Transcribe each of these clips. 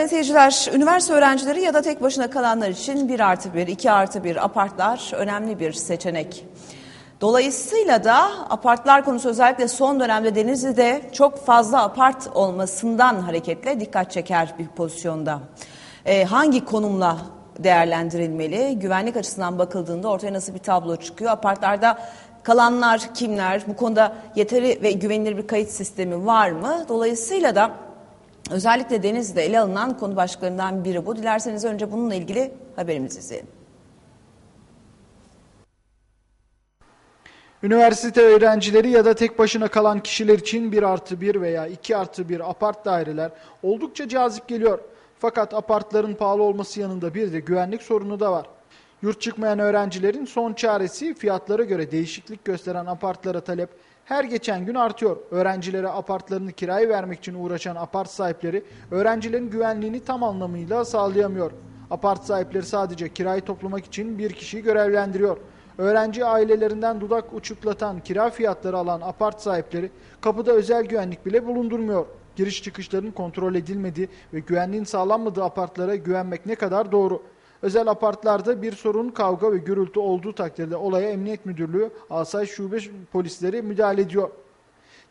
Sayın seyirciler, üniversite öğrencileri ya da tek başına kalanlar için 1 artı 1, 2 artı 1 apartlar önemli bir seçenek. Dolayısıyla da apartlar konusu özellikle son dönemde Denizli'de çok fazla apart olmasından hareketle dikkat çeker bir pozisyonda. Ee, hangi konumla değerlendirilmeli? Güvenlik açısından bakıldığında ortaya nasıl bir tablo çıkıyor? Apartlarda kalanlar kimler? Bu konuda yeteri ve güvenilir bir kayıt sistemi var mı? Dolayısıyla da özellikle Denizli'de ele alınan konu başlıklarından biri bu. Dilerseniz önce bununla ilgili haberimizi izleyelim. Üniversite öğrencileri ya da tek başına kalan kişiler için 1 artı 1 veya 2 artı 1 apart daireler oldukça cazip geliyor. Fakat apartların pahalı olması yanında bir de güvenlik sorunu da var. Yurt çıkmayan öğrencilerin son çaresi fiyatlara göre değişiklik gösteren apartlara talep her geçen gün artıyor. Öğrencilere apartlarını kiraya vermek için uğraşan apart sahipleri öğrencilerin güvenliğini tam anlamıyla sağlayamıyor. Apart sahipleri sadece kirayı toplamak için bir kişiyi görevlendiriyor. Öğrenci ailelerinden dudak uçuklatan kira fiyatları alan apart sahipleri kapıda özel güvenlik bile bulundurmuyor. Giriş çıkışların kontrol edilmediği ve güvenliğin sağlanmadığı apartlara güvenmek ne kadar doğru? Özel apartlarda bir sorun, kavga ve gürültü olduğu takdirde olaya Emniyet Müdürlüğü, Asayiş Şube polisleri müdahale ediyor.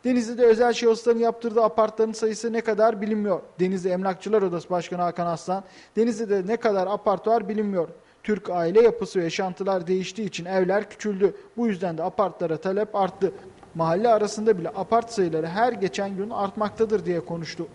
Denizli'de özel şahısların yaptırdığı apartların sayısı ne kadar bilinmiyor. Denizli Emlakçılar Odası Başkanı Hakan Aslan, Denizli'de ne kadar apart var bilinmiyor. Türk aile yapısı ve yaşantılar değiştiği için evler küçüldü. Bu yüzden de apartlara talep arttı. Mahalle arasında bile apart sayıları her geçen gün artmaktadır diye konuştu.